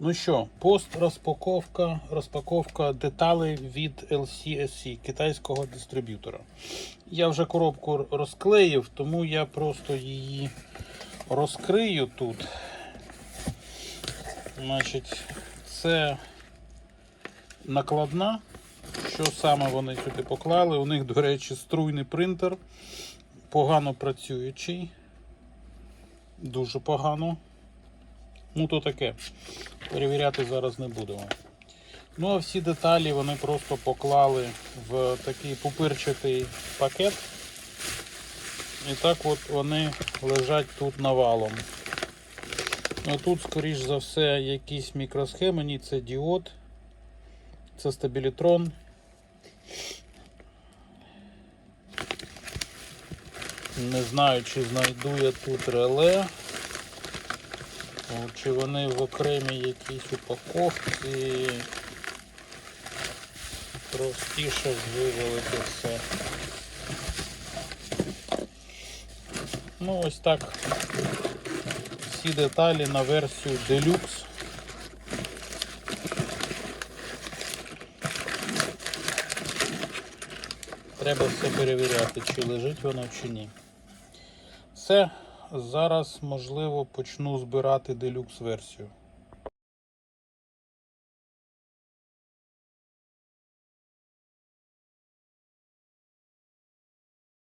Ну що, пост-розпаковка розпаковка деталей від LCSC, китайського дистриб'ютора. Я вже коробку розклеїв, тому я просто її розкрию тут. Значить, це накладна. Що саме вони сюди поклали? У них, до речі, струйний принтер, погано працюючий. Дуже погано. Ну, то таке. Перевіряти зараз не будемо. Ну, а всі деталі вони просто поклали в такий пупирчатий пакет. І так от вони лежать тут навалом. Ну, тут, скоріш за все, якісь мікросхеми, ні, це діод, це стабілітрон. Не знаю, чи знайду я тут реле. Чи вони в окремій якійсь упаковці простіше вивалити все. Ну, ось так. Всі деталі на версію Deluxe. Треба все перевіряти, чи лежить воно, чи ні. Все, зараз, можливо, почну збирати делюкс версію.